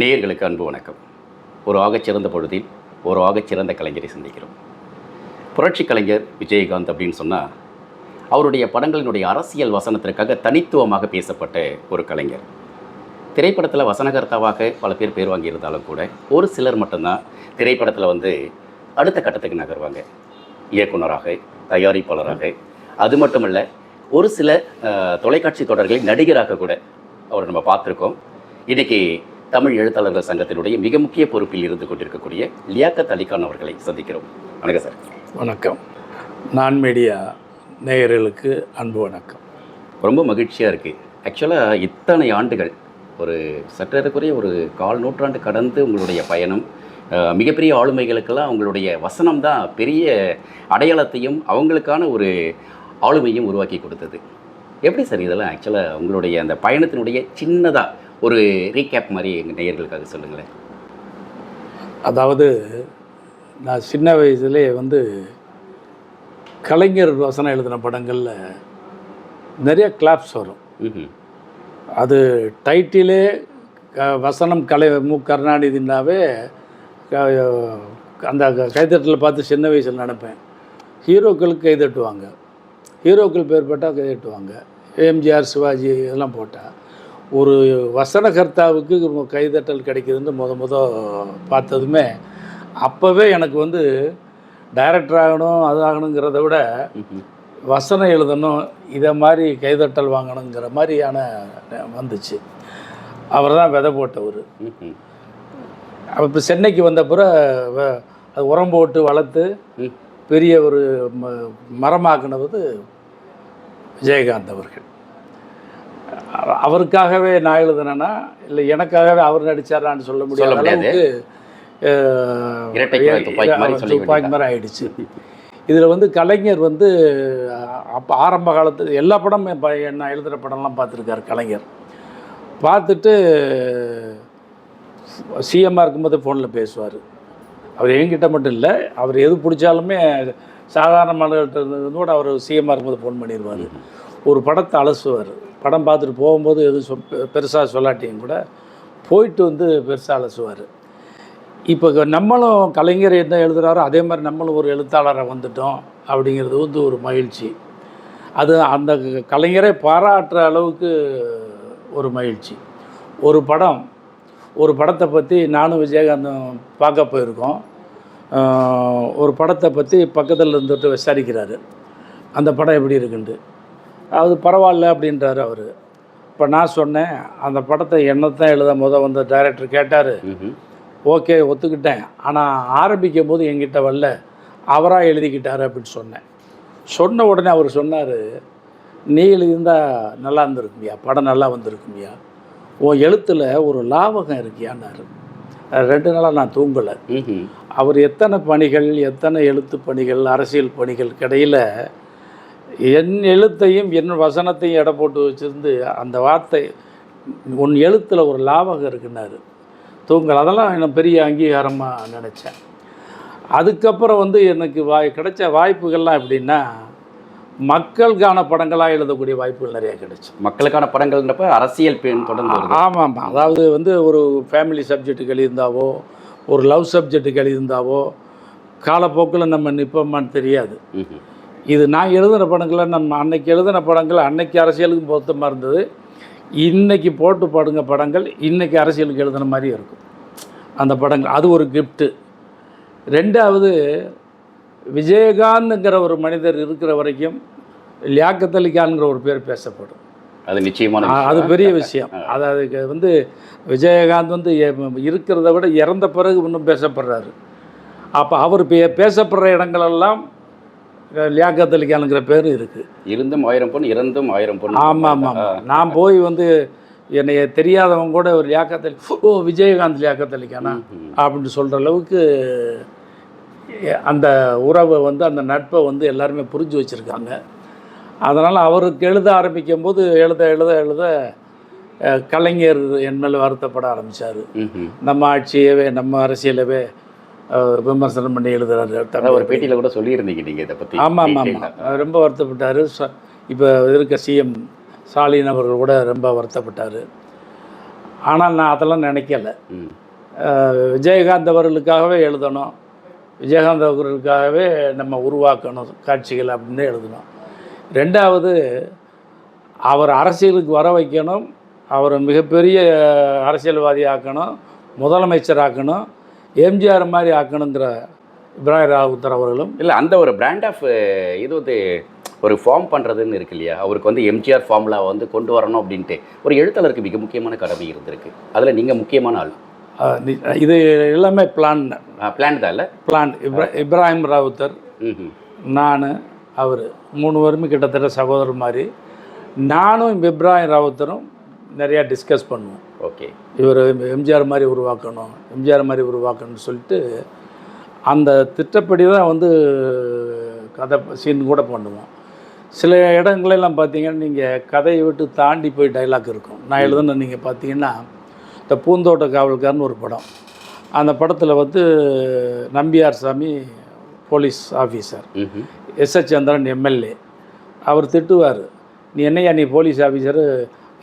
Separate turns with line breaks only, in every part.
நேயர்களுக்கு அன்பு வணக்கம். ஒரு ஆகச்சிறந்த பொழுதில் ஒரு ஆகச்சிறந்த கலைஞரை சந்திக்கிறோம். புரட்சி கலைஞர் விஜயகாந்த் அப்படின்னு சொன்னால் அவருடைய படங்களினுடைய அரசியல் வசனத்திற்காக தனித்துவமாக பேசப்பட்ட ஒரு கலைஞர். திரைப்படத்தில் வசனகர்த்தாவாக பல பேர் பேர் வாங்கியிருந்தாலும் கூட ஒரு சிலர் மட்டும்தான் திரைப்படத்தில் வந்து அடுத்த கட்டத்துக்கு நகர்வாங்க. இயக்குனராக தயாரிப்பாளராக. அது மட்டும் இல்லை ஒரு சில தொலைக்காட்சி தொடர்களில் நடிகராக கூட அவரை நம்ம பார்த்துருக்கோம். இன்றைக்கி தமிழ் எழுத்தாளர்கள் சங்கத்தினுடைய மிக முக்கிய பொறுப்பில் இருந்து கொண்டிருக்கக்கூடிய லியாக்கத் அலிகான் அவர்களை சந்திக்கிறோம். வணக்கம் சார்.
வணக்கம். நான் மீடியா நேயர்களுக்கு அன்பு வணக்கம்.
ரொம்ப மகிழ்ச்சியாக இருக்குது ஆக்சுவலாக இத்தனை ஆண்டுகள் ஒரு சற்றேறக்குறைய ஒரு கால் நூற்றாண்டு கடந்து உங்களுடைய பயணம் மிகப்பெரிய ஆளுமைகளுக்கெல்லாம் உங்களுடைய வசனம் தான் பெரிய அடையாளத்தையும் அவங்களுக்கான ஒரு ஆளுமையும் உருவாக்கி கொடுத்தது. எப்படி சார் இதெல்லாம் ஆக்சுவலாக உங்களுடைய அந்த பயணத்தினுடைய சின்னதாக ஒரு ரீகேப் மாதிரி எங்கள் நேயர்களுக்காக சொல்லுங்களேன்.
அதாவது நான் சின்ன வயசுலே வந்து கலைஞர் வசனம் எழுதின படங்களில் நிறைய கிளாப்ஸ் வரும். அது டைட்டிலே க- வசனம் கலை மு. கருணாநிதினாவே அந்த கைத்தட்டல் பார்த்து சின்ன வயசில் நினைப்பேன். ஹீரோக்களுக்கு கைதட்டுவாங்க ஹீரோக்கள் பேர் போட்டால் கைதட்டுவாங்க எம்ஜிஆர் சிவாஜி இதெல்லாம் போட்டால் ஒரு வசனகர்த்தாவுக்கு கைதட்டல் கிடைக்குதுன்னு முத முத பார்த்ததுமே அப்போவே எனக்கு வந்து டைரக்டர் ஆகணும் அது ஆகணுங்கிறத விட வசனம் எழுதணும் இதை மாதிரி கைதட்டல் வாங்கணுங்கிற மாதிரியான வந்துச்சு. அவர் தான் விதை போட்டவர். அவர் இப்போ சென்னைக்கு வந்த பிறகு வ- அது உரம் போட்டு வளர்த்து பெரிய ஒரு ம- மரமாக்குனது விஜயகாந்த் அவர்கள். அவருக்காகவே நான் எழுதுனேன்னா இல்லை எனக்காகவே அவர் நடிச்சாரான்னு சொல்ல முடியாத. அளவுக்கு
துப்பாக்கி மாதிரி
ஆயிடுச்சு. இதில் வந்து கலைஞர் வந்து அப்போ ஆரம்ப காலத்து எல்லா படமும் நான் எழுதுகிற படம்லாம் பார்த்துருக்காரு கலைஞர். பார்த்துட்டு சிஎம்மாக இருக்கும்போது ஃபோனில் பேசுவார். அவர் என்கிட்ட மட்டும் இல்லை அவர் எது பிடிச்சாலுமே சாதாரண இருந்தது கூட அவர் சிஎம்மாக இருக்கும்போது ஃபோன் பண்ணிடுவார். ஒரு படத்தை அலசுவார். படம் பார்த்துட்டு போகும்போது எதுவும் சொ பெருசாக சொல்லாட்டியும் கூட போயிட்டு வந்து பெருசாக அலசுவார். இப்போ நம்மளும் கலைஞர் என்ன எழுதுகிறாரோ அதே மாதிரி நம்மளும் ஒரு எழுத்தாளராக வந்துட்டோம் அப்படிங்கிறது வந்து ஒரு மகிழ்ச்சி. அது அந்த கலைஞரை பாராட்டுற அளவுக்கு ஒரு மகிழ்ச்சி. ஒரு படம் ஒரு படத்தை பற்றி நானும் விஜயகாந்தும் பார்க்க போயிருக்கோம். ஒரு படத்தை பற்றி பக்கத்தில் இருந்துட்டு விசாரிக்கிறாரு. அந்த படம் எப்படி இருக்குன்ட்டு. அது பரவாயில்ல அப்படின்றாரு அவர். இப்போ நான் சொன்னேன் அந்த படத்தை என்னத்தான் எழுத முத வந்த டைரக்டர் கேட்டார். ஓகே ஒத்துக்கிட்டேன். ஆனால் ஆரம்பிக்கும் போது என்கிட்ட வரல. அவராக எழுதிக்கிட்டாரு அப்படின்னு சொன்னேன். சொன்ன உடனே அவர் சொன்னார் நீ எழுதியிருந்தா நல்லா இருந்திருக்குமியா? படம் நல்லா வந்திருக்குமியா? உன் எழுத்தில் ஒரு லாவகம் இருக்கியான்னாரு. ரெண்டு நாளாக நான் தூங்கலை. அவர் எத்தனை பணிகள் எத்தனை எழுத்து பணிகள் அரசியல் பணிகள் கிடையில் என் எழுத்தையும் என் வசனத்தையும் எடை போட்டு வச்சிருந்து அந்த வார்த்தை உன் எழுத்தில் ஒரு லாபகம் இருக்குன்னாரு. தூங்கல் அதெல்லாம் எனக்கு பெரிய அங்கீகாரமாக நினச்சேன். அதுக்கப்புறம் வந்து எனக்கு வாய் கிடைச்ச வாய்ப்புகள்லாம் எப்படின்னா மக்களுக்கான படங்களாக எழுதக்கூடிய வாய்ப்புகள் நிறைய கிடைச்சு.
மக்களுக்கான படங்கள்ன்றப்ப அரசியல் பெண் தொடர்ந்து வருது.
ஆமாம் அதாவது வந்து ஒரு ஃபேமிலி சப்ஜெக்ட்டுக்கு எழுதியிருந்தாவோ ஒரு லவ் சப்ஜெக்ட்டுக்கு எழுதியிருந்தாவோ காலப்போக்கில் நம்ம நிற்போமான்னு தெரியாது. இது நான் எழுதின படங்களை நம்ம அன்னைக்கு எழுதின படங்கள் அன்னைக்கு அரசியலுக்கு பொருத்தமாக இருந்தது. இன்னைக்கு போட்டு படுங்க படங்கள் இன்னைக்கு அரசியலுக்கு எழுதின மாதிரி இருக்கும். அந்த படங்கள் அது ஒரு கிஃப்ட்டு ரெண்டாவது விஜயகாந்த்ங்கிற ஒரு மனிதர் இருக்கிற வரைக்கும் லியாக்கத் அலி கான்ங்கிற ஒரு பேர் பேசப்படும்.
அது நிச்சயமான.
அது பெரிய விஷயம். அது அதுக்கு வந்து விஜயகாந்த் வந்து இருக்கிறத விட இறந்த பிறகு இன்னும் பேசப்படுறாரு. அப்போ அவர் பே பேசப்படுற இடங்களெல்லாம் லியாக்கத் அலி கானுங்கிற பேர் இருக்குது
இருந்தும் ஆயிரம் பொன் இறந்தும் ஆயிரம் பொன்.
ஆமாம் ஆமாம் நான் போய் வந்து என்னைய தெரியாதவங்க கூட ஒரு லியாக்கத் அலி ஓ விஜயகாந்த் லியாக்கத் அலி கானா
ம்ஹும்.
அப்படின்னு சொல்கிற அளவுக்கு அந்த உறவை வந்து அந்த நட்பை வந்து எல்லாருமே புரிஞ்சு வச்சுருக்காங்க. அதனால் அவருக்கு எழுத ஆரம்பிக்கும் போது எழுத எழுத எழுத கலைஞர் என் மேல் வருத்தப்பட ஆரம்பித்தார். நம்ம ஆட்சியவே நம்ம அரசியலவே விமர்சனம் பண்ணி எழுதுறாரு
ஒரு பேட்டியில் கூட சொல்லியிருந்தீங்க நீங்கள் இதை பற்றி
ஆமாம் ஆமாம் ஆமாம் ரொம்ப வருத்தப்பட்டார். இப்போ இருக்க சிஎம் ஸ்டாலின் அவர்கள் கூட ரொம்ப வருத்தப்பட்டார். ஆனால் நான் அதெல்லாம் நினைக்கல. விஜயகாந்த் அவர்களுக்காகவே எழுதணும். விஜயகாந்த் அவர்களுக்காகவே நம்ம உருவாக்கணும் காட்சிகள் அப்படின்னு எழுதணும். ரெண்டாவது அவர் அரசியலுக்கு வர வைக்கணும். அவரை மிகப்பெரிய அரசியல்வாதி ஆக்கணும் முதலமைச்சர் ஆக்கணும் எம்ஜிஆர் மாதிரி ஆக்கணுங்கிற இப்ராஹிம் ராவுத்தர் அவர்களும்.
இல்லை அந்த ஒரு பிராண்ட் ஆஃப் இது வந்து ஒரு ஃபார்ம் பண்ணுறதுன்னு இருக்கு இல்லையா? அவருக்கு வந்து எம்ஜிஆர் ஃபார்முலாவை வந்து கொண்டு வரணும் அப்படின்ட்டு ஒரு எழுத்தாளருக்கு மிக முக்கியமான கடமை இருந்திருக்கு. அதில் நீங்கள் முக்கியமான ஆள்.
இது எல்லாமே பிளான்
பிளான் தான் இல்லை?
பிளான் இப்ரா இப்ராஹிம் ராவுத்தர் நான் அவர் மூணு பேருமே கிட்டத்தட்ட சகோதரர் மாதிரி. நானும் இப்ராஹிம் ராவுத்தரும் நிறையா டிஸ்கஸ் பண்ணுவோம்.
ஓகே.
இவர் எம்ஜிஆர் மாதிரி உருவாக்கணும் எம்ஜிஆர் மாதிரி உருவாக்கணும்னு சொல்லிட்டு அந்த திட்டப்படி தான் வந்து கதை சீன் கூட பண்ணுவோம். சில இடங்களெல்லாம் பார்த்தீங்கன்னா நீங்கள் கதையை விட்டு தாண்டி போய் டைலாக் இருக்கும். நான் எழுதுன நீங்கள் பார்த்தீங்கன்னா இந்த பூந்தோட்ட காவல்காரன்னு ஒரு படம். அந்த படத்தில் வந்து நம்பியார் சாமி police officer SH Chandran MLA. அவர் திட்டுவார் நீ என்னையா நீ போலீஸ் ஆஃபீஸரு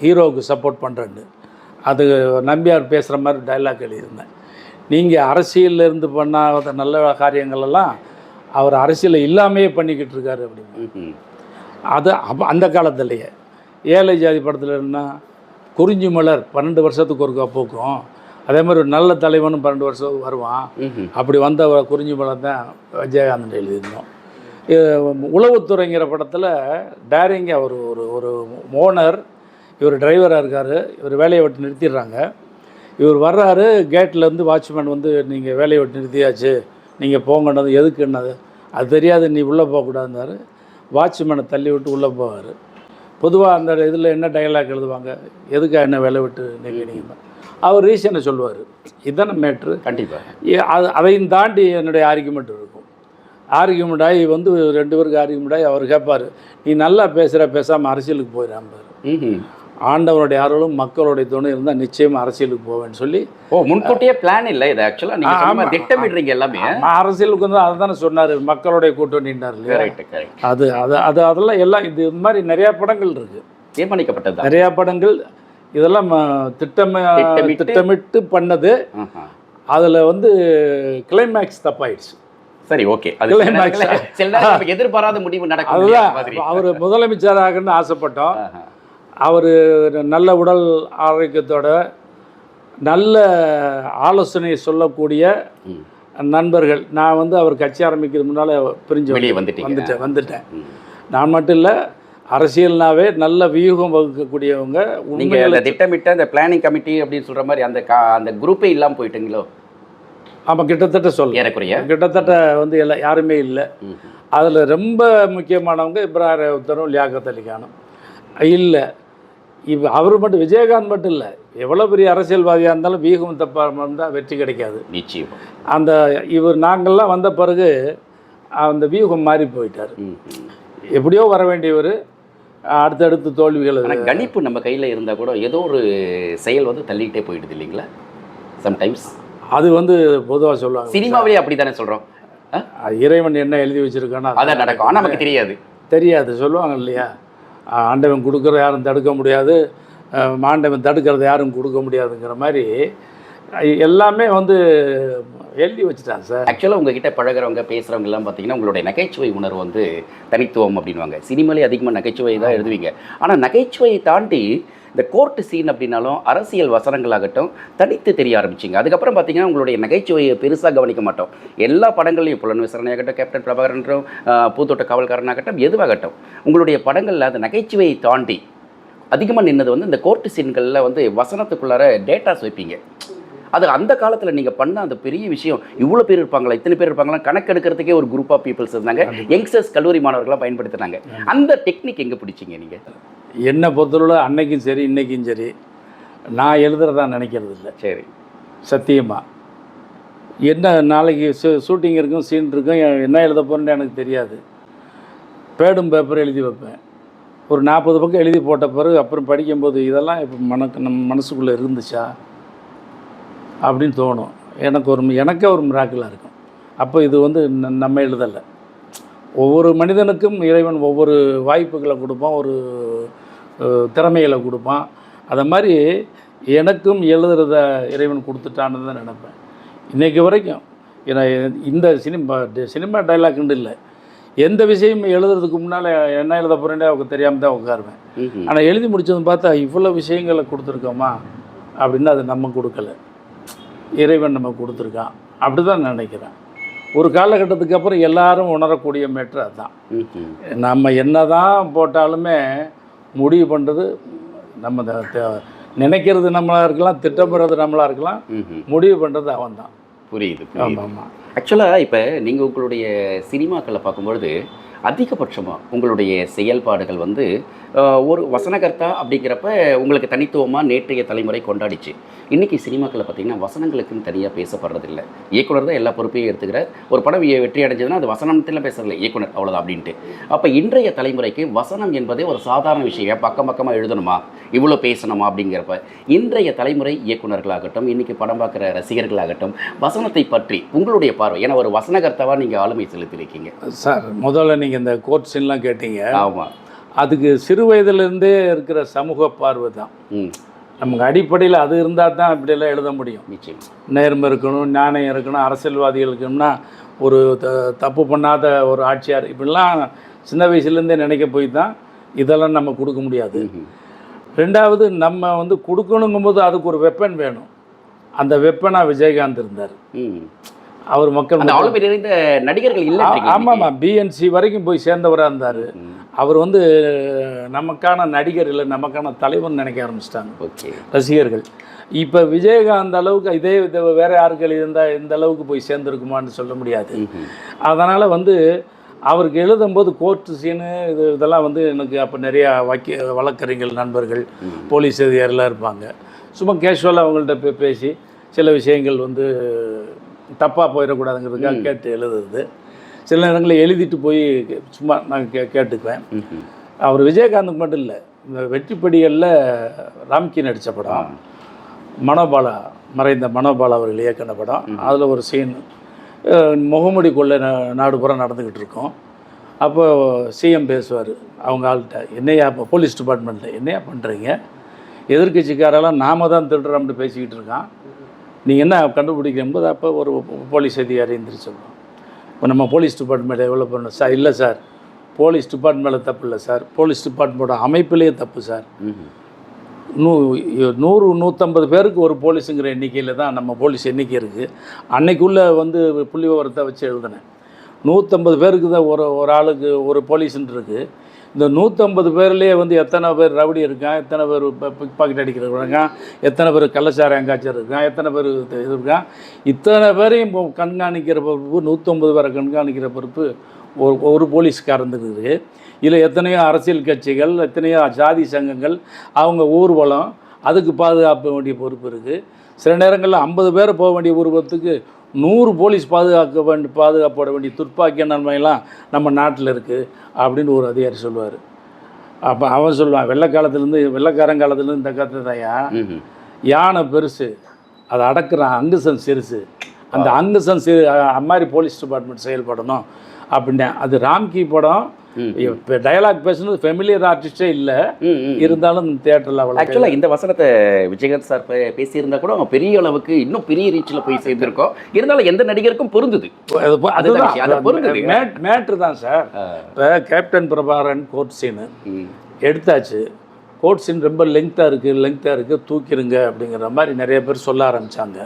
ஹீரோவுக்கு சப்போர்ட் பண்ணுறேன்னு அது நம்பியார் பேசுகிற மாதிரி டைலாக் எழுதியிருந்தேன். நீங்கள் அரசியல்ல இருந்து பண்ணாத நல்ல காரியங்கள் எல்லாம் அவர் அரசியலில் இல்லாமையே பண்ணிக்கிட்டு இருக்காரு அப்படின்னு அது அப்போ அந்த காலத்துலேயே. ஏழை ஜாதி படத்தில் என்ன? குறிஞ்சி மலர் பன்னெண்டு வருஷத்துக்கு ஒருக்கா பூக்கும். அதே மாதிரி ஒரு நல்ல தலைவனும் பன்னெண்டு வருஷம் வருவான். அப்படி வந்த குறிஞ்சி படம் தான் விஜயகாந்தன் எழுதியிருந்தோம். உளவுத்துறைங்கிற படத்தில் டேரிங்க அவர் ஒரு ஒரு ஓனர் இவர் டிரைவராக இருக்கார். இவர் வேலையை விட்டு நிறுத்திடுறாங்க. இவர் வர்றாரு கேட்லேருந்து வாட்ச்மேன் வந்து நீங்கள் வேலையை விட்டு நிறுத்தியாச்சு. நீங்கள் போங்கன்னது எதுக்குன்னது அது தெரியாது நீ உள்ளே போகக்கூடாதுன்னாரு வாட்ச்மேனை தள்ளி விட்டு உள்ளே போவார். பொதுவாக அந்த இதில் என்ன டயலாக் எழுதுவாங்க? எதுக்கா என்ன வேலை விட்டு நிற்கிறீங்க? அவர் ரீசனை சொல்லுவார். இதுதானே மேட்ரு
கண்டிப்பாக
அது அதையும் தாண்டி என்னுடைய ஆர்கியூமெண்ட் இருக்கும். ஆர்கியூமெண்ட் ஆகி வந்து ரெண்டு பேருக்கு ஆர்கியூமெண்ட் ஆகி அவர் கேட்பார் நீ நல்லா பேசுகிற பேசாமல் அரசியலுக்கு போயிடாம்பார்
ம்
ஆண்டவனுடைய அருளும் மக்களுடைய துணை இருந்தால் நிச்சயமாக அரசியலுக்கு போவேன்னு சொல்லி
ஓ முன்கூட்டியே பிளான் இல்லை இது ஆக்சுவலாக நீங்கள் திட்டமிடுறீங்க எல்லாமே?
அரசியலுக்கு வந்து அதை தானே சொன்னார் மக்களுடைய
கரெக்ட் கரெக்ட்
அது அது அது அதெல்லாம் எல்லாம் இது இந்த மாதிரி நிறையா படங்கள் இருக்குது
தீர்மானிக்கப்பட்டது?
நிறையா படங்கள் இதெல்லாம் திட்டம
திட்டமிட்டு-
பண்ணது. அதில் வந்து கிளைமேக்ஸ் தப்பாயிடுச்சு.
சரி ஓகே அது எதிர்பாராத முடிவு நடக்கும்.
அவர் முதலமைச்சராகணும்னு ஆசைப்பட்டோம். அவர் நல்ல உடல் ஆரோக்கியத்தோட நல்ல ஆலோசனை சொல்லக்கூடிய. நண்பர்கள் நான் வந்து அவர் கட்சி ஆரம்பிக்கிறது முன்னால் பிரிஞ்சு
வெளியே.
வந்துட்டேன் வந்துட்டேன்
ம்.
நான் மட்டும் இல்லை அரசியல்னாவே நல்ல வியூகம் வகுக்கக்கூடியவங்க
நீங்க
உண்மையில
அந்த திட்டமிட்ட அந்த பிளானிங் கமிட்டி அப்படின்னு சொல்ற மாதிரி அந்த கா- அந்த குரூப்பே இல்லாம போயிட்டீங்களோ
ஆமாம் கிட்டத்தட்ட சொல்ல
ஏறக்குறைய
கிட்டத்தட்ட வந்து எல்லாம் யாருமே இல்லை. அதில் ரொம்ப முக்கியமானவங்க இப்ராஹிம் உத்தரும் லியாக்கத் அலி கானும் இல்லை இவ் அவர் மட்டும் விஜயகாந்த் மட்டும் இல்லை. எவ்வளோ பெரிய அரசியல்வாதியாக இருந்தாலும் வீகம் தப்பாக இருந்தால் வெற்றி கிடைக்காது.
நிச்சயம்.
அந்த இவர் நாங்கள்லாம் வந்த பிறகு அந்த வியூகம் மாறி போயிட்டார். எப்படியோ வர வேண்டியவர் அடுத்தடுத்து தோல்விகள்
கணிப்பு நம்ம கையில இருந்தா கூட ஏதோ ஒரு செயல் வந்து தள்ளிக்கிட்டே போயிடுது இல்லைங்களா? சம்டைம்ஸ்
அது வந்து பொதுவாக சொல்லுவாங்க.
சினிமாவிலேயே அப்படித்தானே சொல்றோம். ஆ?
அது இறைவன் என்ன எழுதி வச்சிருக்கானோ
அதான் நடக்கும். ஆனா நமக்கு தெரியாது.
தெரியாது சொல்லுவாங்க இல்லையா? ஆண்டவன் கொடுக்குறத யாரும் தடுக்க முடியாது. அஹ், ஆண்டவன் தடுக்கிறத யாரும் கொடுக்க முடியாதுங்கிற மாதிரி எல்லாமே வந்து எழுதி வச்சுட்டாங்க சார்.
ஆக்சுவலாக உங்ககிட்ட பழகுறவங்க பேசுகிறவங்க எல்லாம் பார்த்தீங்கன்னா உங்களுடைய நகைச்சுவை உணர்வு வந்து தனித்துவம் அப்படின்வாங்க சினிமாலே அதிகமாக நகைச்சுவை தான் எழுதுவீங்க. ஆனால் நகைச்சுவையை தாண்டி இந்த கோர்ட்டு சீன் அப்படின்னாலும் அரசியல் வசனங்களாகட்டும் தனித்து தெரிய ஆரம்பிச்சிங்க. அதுக்கப்புறம் பார்த்தீங்கன்னா உங்களுடைய நகைச்சுவையை பெருசாக கவனிக்க மாட்டோம். எல்லா படங்கள்லையும் புலன் விசாரணையாகட்டும் கேப்டன் பிரபாகரன்றும் பூத்தோட்ட காவல்காரனாகட்டும் எதுவாகட்டும் உங்களுடைய படங்களில் அந்த நகைச்சுவையை தாண்டி அதிகமாக நின்னது வந்து இந்த கோர்ட்டு சீன்களில் வந்து வசனத்துக்குள்ளார டேட்டாஸ் வைப்பீங்க அது அந்த காலத்தில் நீங்கள் பண்ண அந்த பெரிய விஷயம் இவ்வளோ பேர் இருப்பாங்களா இத்தனை பேர் இருப்பாங்களா கணக்கெடுக்கிறதுக்கே ஒரு குரூப் ஆஃப் பீப்புள்ஸ் இருந்தாங்க. யங்ஸ்டர்ஸ் கல்லூரி மாணவர்களாம் பயன்படுத்துனாங்க. அந்த டெக்னிக் எங்கே பிடிச்சிங்க நீங்கள்
என்னை பொறுத்தளவு அன்னைக்கும் சரி இன்னைக்கும் சரி. நான் எழுதுறதா நினைக்கிறது இல்லை
சரி.
சத்தியமாக என்ன நாளைக்கு ஷூட்டிங் இருக்கும் சீன் இருக்கும் என்ன எழுத போகிறேன்னு எனக்கு தெரியாது. பேடும் பேப்பர் எழுதி வைப்பேன். ஒரு நாற்பது பக்கம் எழுதி போட்ட பிறகு அப்புறம் படிக்கும்போது இதெல்லாம் இப்போ மனக்கு நம்ம மனசுக்குள்ளே இருந்துச்சா? அப்படின்னு தோணும். எனக்கு ஒரு எனக்கே ஒரு மிராக்கிளாக இருக்கும். அப்போ இது வந்து நம்ம எழுதலை. ஒவ்வொரு மனிதனுக்கும் இறைவன் ஒவ்வொரு வாய்ப்புகளை கொடுப்பான் ஒரு திறமைகளை கொடுப்பான். அதை மாதிரி எனக்கும் எழுதுறத இறைவன் கொடுத்துட்டான்னு தான் நினைப்பேன். இன்றைக்கு வரைக்கும் இந்த சினிமா சினிமா டைலாக்னு இல்லை. எந்த விஷயமும் எழுதுறதுக்கு முன்னால் என்ன எழுத போகிறேன்னே அவங்க தெரியாமல் தான் உட்காருவேன். ஆனால் எழுதி முடிச்சதும் பார்த்தா இவ்வளோ விஷயங்களை கொடுத்துருக்கோமா? அப்படின்னு அது நம்ம கொடுக்கல. இறைவன் நம்ம கொடுத்துருக்கான். அப்படி தான் நினைக்கிறேன். ஒரு காலகட்டத்துக்கு அப்புறம் எல்லாரும் உணரக்கூடிய மேட்ரு அதுதான். நம்ம என்ன தான் போட்டாலுமே முடிவு பண்ணுறது நம்ம நினைக்கிறது நம்மளாக இருக்கலாம் திட்டமிடுறது நம்மளாக இருக்கலாம். முடிவு பண்ணுறது அவன் தான்
புரியுது புரியுது
ஆமாம் ஆமாம்
ஆக்சுவலாக இப்போ நீங்கள் உங்களுடைய சினிமாக்களை பார்க்கும்பொழுது அதிகபட்சமாக உங்களுடைய செயல்பாடுகள் வந்து ஒரு வசனகர்த்தா அப்படிங்கிறப்ப உங்களுக்கு தனித்துவமாக நேற்றைய தலைமுறை கொண்டாடிச்சு. இன்றைக்கி சினிமாக்களில் பார்த்தீங்கன்னா வசனங்களுக்குன்னு தனியாக பேசப்படுறதில்ல. இயக்குனர் தான் எல்லா பொறுப்பையும் எடுத்துக்கிறார். ஒரு படம் வெற்றி அடைஞ்சதுன்னா அது வசனத்தில் பேசுறதில்ல. இயக்குனர் அவ்வளோதான் அப்படின்ட்டு. அப்போ இன்றைய தலைமுறைக்கு வசனம் என்பதே ஒரு சாதாரண விஷயம். பக்கம் பக்கமாக எழுதணுமா? இவ்வளோ பேசணுமா அப்படிங்கிறப்ப இன்றைய தலைமுறை இயக்குனர்களாகட்டும் இன்றைக்கி படம் பார்க்குற ரசிகர்களாகட்டும் வசனத்தை பற்றி உங்களுடைய பார்வை. ஏன்னா ஒரு வசனகர்த்தாவாக நீங்கள் ஆளுமை செலுத்தியிருக்கீங்க
சார் முதல்ல நீங்கள் இந்த கோட் சீன்லாம் கேட்டீங்க.
ஆமாம்
அதுக்கு சிறு வயதிலேருந்தே இருக்கிற சமூக பார்வை தான். நமக்கு அடிப்படையில் அது இருந்தால் தான் இப்படியெல்லாம் எழுத முடியும்.
நிச்சயம்.
நேர்மை இருக்கணும் ஞானம் இருக்கணும் அரசியல்வாதிகள் இருக்கணும்னா ஒரு த தப்பு பண்ணாத ஒரு ஆட்சியார். இப்படிலாம் சின்ன வயசுலேருந்தே நினைக்க போய் தான் இதெல்லாம் நம்ம கொடுக்க முடியாது. ரெண்டாவது நம்ம வந்து கொடுக்கணுங்கும்போது அதுக்கு ஒரு வெப்பன் வேணும். அந்த வெப்பனாக விஜயகாந்த் இருந்தார்.
ம்
அவர் மக்கள்
அந்த அவ்வளோ பெரிய நிறைந்த நடிகர்கள் இல்லை
ஆமாம்மா. பிஎன்சி வரைக்கும் போய் சேர்ந்தவராக இருந்தார். அவர் வந்து நமக்கான நடிகர் இல்லை நமக்கான தலைவன் நினைக்க ஆரம்பிச்சிட்டாங்க.
ஓகே.
ரசிகர்கள். இப்போ விஜயகாந்த் அளவுக்கு இதே இது வேற யாருக்கு இருந்தால் இந்த அளவுக்கு போய் சேர்ந்துருக்குமான்னு சொல்ல முடியாது. அதனால் வந்து அவருக்கு எழுதும்போது கோர்ட்டு சீனு இது இதெல்லாம் வந்து எனக்கு அப்போ நிறையா வக்கி வழக்கறிஞர்கள் நண்பர்கள் போலீஸ் அதிகாரிலாம் இருப்பாங்க. சும்மா கேஷுவலாக அவங்கள்ட்ட பேசி சில விஷயங்கள் வந்து தப்பாக போயிடக்கூடாதுங்கிறதுக்காக கேட்டு எழுதுறது. சில நேரங்களில் எழுதிட்டு போய் சும்மா நான் கே கேட்டுக்குவேன். அவர் விஜயகாந்துக்கு மட்டும் இல்லை இந்த வெற்றிப்படிகளில் ராம்கி நடித்த படம் மனோபாலா மறைந்த மனோபாலா அவர்கள் இயக்கின படம் அதில் ஒரு சீன் முகமுடி கொள்ளை நாடு பூரா நடந்துக்கிட்டு இருக்கோம். அப்போ சிஎம் பேசுவார் அவங்க ஆள்கிட்ட என்னையா இப்போ போலீஸ் டிபார்ட்மெண்ட்டில் என்னையா பண்ணுறீங்க எதிர்கட்சிக்காரெல்லாம் நாம தான் திருடுறோம்னு பேசிக்கிட்டு இருக்கான். நீங்கள் என்ன கண்டுபிடிக்கும் போது அப்போ ஒரு போலீஸ் அதிகாரி எந்திரிச்சிடணும் இப்போ நம்ம போலீஸ் டிபார்ட்மெண்ட் எவ்வளோ பண்ணணும் சார் இல்லை சார். போலீஸ் டிபார்ட்மெண்ட்டில் தப்பு இல்லை சார். போலீஸ் டிபார்ட்மெண்ட்டோட அமைப்பிலேயே தப்பு சார். நூ நூறு நூற்றம்பது பேருக்கு ஒரு போலீஸுங்கிற எண்ணிக்கையில் தான் நம்ம போலீஸ் எண்ணிக்கை இருக்குது அன்னைக்குள்ளே வந்து புள்ளி விவரத்தை வச்சு எழுதினேன். நூற்றம்பது பேருக்கு தான் ஒரு ஒரு ஆளுக்கு ஒரு போலீஸுன்னு இருக்குது இந்த நூற்றம்பது பேர்லேயே வந்து எத்தனை பேர் ரவுடி இருக்கான் எத்தனை பேர் பிக் பாக்கெட் அடிக்கிறவங்க எத்தனை பேர் கள்ளச்சாரம் அங்காச்சர் இருக்கான் எத்தனை பேர் இது இருக்கான் இத்தனை பேரையும் இப்போ கண்காணிக்கிற பொறுப்பு நூற்றம்பது பேரை கண்காணிக்கிற பொறுப்பு ஒரு ஒரு போலீஸ்காரந்துக்கு இருக்குது. இதில் எத்தனையோ அரசியல் கட்சிகள் எத்தனையோ ஜாதி சங்கங்கள் அவங்க ஊர்வலம் அதுக்கு பாதுகாப்பு வேண்டிய பொறுப்பு இருக்குது. சில நேரங்களில் ஐம்பது பேர் போக வேண்டிய ஊர்வலத்துக்கு நூறு போலீஸ் பாதுகாக்க வேண்டிய பாதுகாப்போட வேண்டிய துப்பாக்கிய நன்மையெல்லாம் நம்ம நாட்டில் இருக்குது அப்படின்னு ஒரு அதிகாரி சொல்லுவார். அப்போ அவன் சொல்லுவான் வெள்ளைக்காலத்துலேருந்து வெள்ளைக்காரங்காலத்துலேருந்து இந்த கதை தாயா யானை பெருசு அதை அடக்குறான் அங்குசன் சிறுசு அந்த அங்குசன் சிறு அம்மாரி போலீஸ் டிபார்ட்மெண்ட் செயல்படணும் அப்படின்னேன் அது ராம்கி படம் இப்போ டயலாக் பேசுனது ஃபெமிலியர் ஆர்டிஸ்டே இல்லை. இருந்தாலும் தேட்டரில் அவ்வளோ
ஆக்சுவலாக இந்த வசனத்தை விஜயகாந்த் சார் பேசியிருந்தா கூட அவங்க பெரிய அளவுக்கு இன்னும் பெரிய ரீச்சில் போய் சேர்ந்திருக்கோம். இருந்தாலும் எந்த நடிகருக்கும் பொருந்துது. அதுதான் பொருந்தது.
மேட்ரு தான் சார் இப்போ கேப்டன் பிரபாகரன் கோர்ட் சீனு. எடுத்தாச்சு. கோர்ட் சீன் ரொம்ப லெங்க்த்தாக இருக்குது லெங்க்த்தாக இருக்குது தூக்கிடுங்க அப்படிங்கிற மாதிரி நிறைய பேர் சொல்ல ஆரம்பித்தாங்க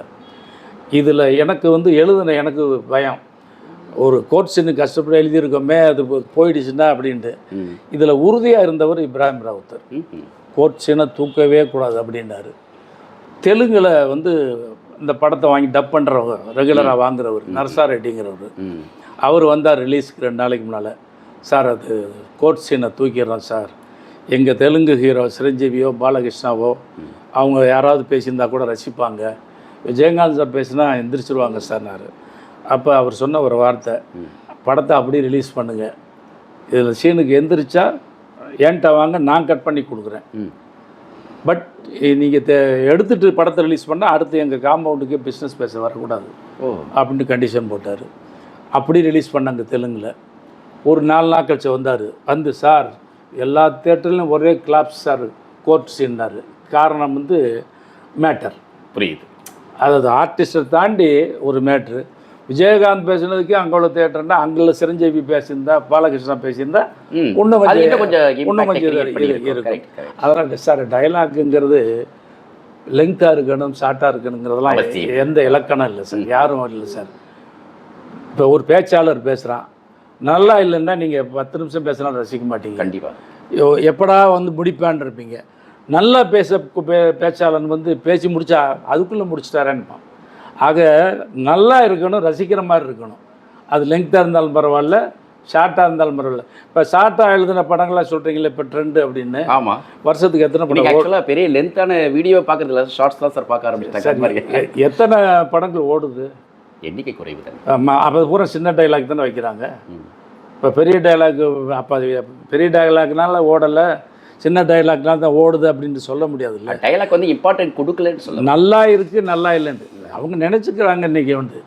இதில் எனக்கு வந்து எழுதின எனக்கு பயம். ஒரு சீனு கஷ்டப்பட்டு எழுதியிருக்கோமே அது போயிடுச்சுன்னா அப்படின்ட்டு. இதில் உறுதியாக இருந்தவர் இப்ராஹிம் ராவுத்தர். சீனை தூக்கவே கூடாது அப்படின்னாரு. தெலுங்கில் வந்து இந்த படத்தை வாங்கி டப் பண்ணுறவங்க ரெகுலராக வாங்குறவர் நர்சா ரெட்டிங்கிறவர். அவர் வந்தார் ரிலீஸ்க்கு ரெண்டு நாளைக்கு முன்னால். சார் அது கோர்ட் சீனை தூக்கிடுறோம் சார். எங்கள் தெலுங்கு ஹீரோ சிரஞ்சீவியோ பாலகிருஷ்ணாவோ அவங்க யாராவது பேசியிருந்தா கூட ரசிப்பாங்க. விஜயகாந்த் சார் பேசினா எந்திரிச்சிருவாங்க சார்னாரு அப்போ அவர் சொன்ன ஒரு வார்த்தை படத்தை அப்படியே ரிலீஸ் பண்ணுங்கள் இதில் சீனுக்கு எந்திரிச்சா ஏன்ட்ட வாங்க நான் கட் பண்ணி கொடுக்குறேன். பட் நீங்கள் தே எடுத்துகிட்டு படத்தை ரிலீஸ் பண்ணால் அடுத்து எங்கள் காம்பவுண்டுக்கே பிஸ்னஸ் பேச வரக்கூடாது.
ஓ.
அப்படின்னு கண்டிஷன் போட்டார். அப்படி ரிலீஸ் பண்ணாங்க தெலுங்கில். ஒரு நாலு நாள் கழிச்சு வந்தார். வந்து சார் எல்லா தேட்டர்லையும் ஒரே கிளாப்ஸ் சார் கோர்ட் சீன்னார் காரணம் வந்து மேட்டர்
புரியுது.
அதாவது ஆர்டிஸ்ட்டை தாண்டி ஒரு மேட்ரு விஜயகாந்த் பேசுனதுக்கு அங்கே உள்ள தேட்டர்னா அங்கே சிரஞ்சீவி பேசியிருந்தா பாலகிருஷ்ணா பேசியிருந்தா. இன்னும் கொஞ்சம்
இன்னும் கொஞ்சம்
இருக்கும். அதனால் சார் டைலாக்குங்கிறது லெங்க்த்தாக இருக்கணும் ஷார்ட்டாக இருக்கணுங்கிறதெல்லாம். எந்த இலக்கணம் இல்லை சார் யாரும் இல்லை சார் இப்போ ஒரு பேச்சாளர் பேசுகிறான் நல்லா இல்லைன்னா நீங்கள் பத்து நிமிஷம் பேசினா ரசிக்க மாட்டீங்க.
கண்டிப்பா.
ஐயோ, எப்படா வந்து முடிப்பான்னு இருப்பீங்க நல்லா பேச பேச்சாளன் வந்து பேசி முடிச்சா அதுக்குள்ளே முடிச்சிட்டாரேன்பான் ஆக நல்லா இருக்கணும் ரசிக்கிற மாதிரி இருக்கணும். அது லெங்க்த்தாக இருந்தாலும் பரவாயில்ல ஷார்ட்டாக இருந்தாலும் பரவாயில்ல. இப்போ ஷார்ட்டாக எழுதின படங்களாக சொல்கிறீங்களே இப்போ ட்ரெண்டு அப்படின்னு.
ஆமா.
வருஷத்துக்கு எத்தனை படம் ஓ-
ஆக்சுவலா பெரிய லென்த்தான வீடியோ பாக்குறது இல்ல ஷார்ட்ஸ் தான் சார் பார்க்க ஆரம்பிச்சிட்டாங்க.
எத்தனை படங்கள் ஓடுது?
எண்ணிக்கை குறைவு தான்.
ஆமாம் அப்போ பூரா சின்ன டைலாக் தானே வைக்கிறாங்க. இப்போ பெரிய டைலாக் அப்போ பெரிய டைலாக்னால ஓடலை. சின்ன டைலாக்னால தான் ஓடுது அப்படின்னு சொல்ல முடியாதுல்ல?
டைலாக் வந்து இம்பார்ட்டன்ட் கொடுக்கலன்னு சொல்ல
நல்லா இருக்கு நல்லா இல்லைன்னு அவங்க நினச்சிக்கிறாங்க இன்னைக்கு வந்து.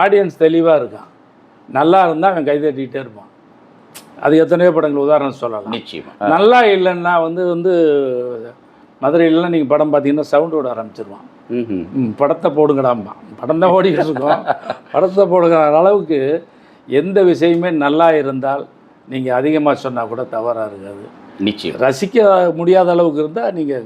ஆடியன்ஸ் தெளிவாக இருக்கான். நல்லா இருந்தால் அவன் கைதட்டிகிட்டே இருப்பான். அது எத்தனையோ படங்கள் உதாரணம் சொல்லலாம்.
நிச்சயமா.
நல்லா இல்லைன்னா வந்து வந்து மதுரையிலலாம் நீங்கள் படம் பார்த்தீங்கன்னா சவுண்ட் விட ஆரம்பிச்சிருவான். படத்தை போடுங்கடாம்மா படம் தான் ஓடிக்கிட்டு இருக்கோம். படத்தை போடுங்கிற அளவுக்கு எந்த விஷயமே நல்லா இருந்தால் நீங்கள் அதிகமாக சொன்னால் கூட தவறாக இருக்காது.
நிச்சயம்.
ரசிக்க முடியாத அளவுக்கு இருந்தால் நீங்கள்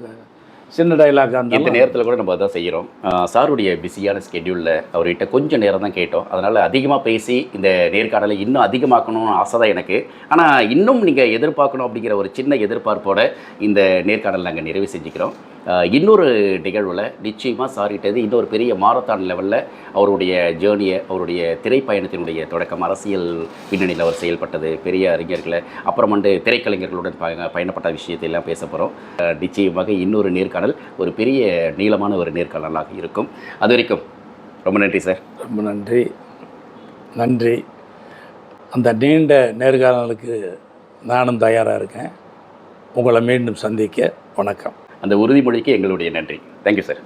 சின்ன டைலாக்காக
இந்த
இருந்தாலும்
நேரத்தில் கூட நம்ம அதான் செய்கிறோம் சாருடைய பிஸியான ஸ்கெடியூலில் அவர்கிட்ட கொஞ்சம் நேரம் தான் கேட்டோம். அதனால் அதிகமாக பேசி இந்த நேர்காணலை இன்னும் அதிகமாக்கணும்னு ஆசை தான் எனக்கு. ஆனால் இன்னும் நீங்கள் எதிர்பார்க்கணும் அப்படிங்கிற ஒரு சின்ன எதிர்பார்ப்போட இந்த நேர்காணல் நாங்கள் நிறைவு செஞ்சுக்கிறோம். இன்னொரு நிகழ்வில் நிச்சயமாக சாரிட்டது இன்னொரு பெரிய மாரத்தான் லெவலில் அவருடைய ஜேர்னியை அவருடைய திரைப்பயணத்தினுடைய தொடக்கம் அரசியல் பின்னணியில் அவர் செயல்பட்டது பெரிய அறிஞர்களை அப்புறம் வந்து திரைக்கலைஞர்களுடன் பய பயணப்பட்ட விஷயத்தை எல்லாம் பேச போகிறோம் நிச்சயமாக இன்னொரு நேர்காணல் ஒரு பெரிய நீளமான ஒரு நேர்காணலாக இருக்கும். அது வரைக்கும் ரொம்ப நன்றி சார்.
ரொம்ப நன்றி. நன்றி. அந்த நீண்ட நேர்காணலுக்கு நானும் தயாராக இருக்கேன். உங்களை மீண்டும் சந்திக்க வணக்கம்.
அந்த உறுதிமொழிக்கு எங்களுடைய நன்றி. Thank you sir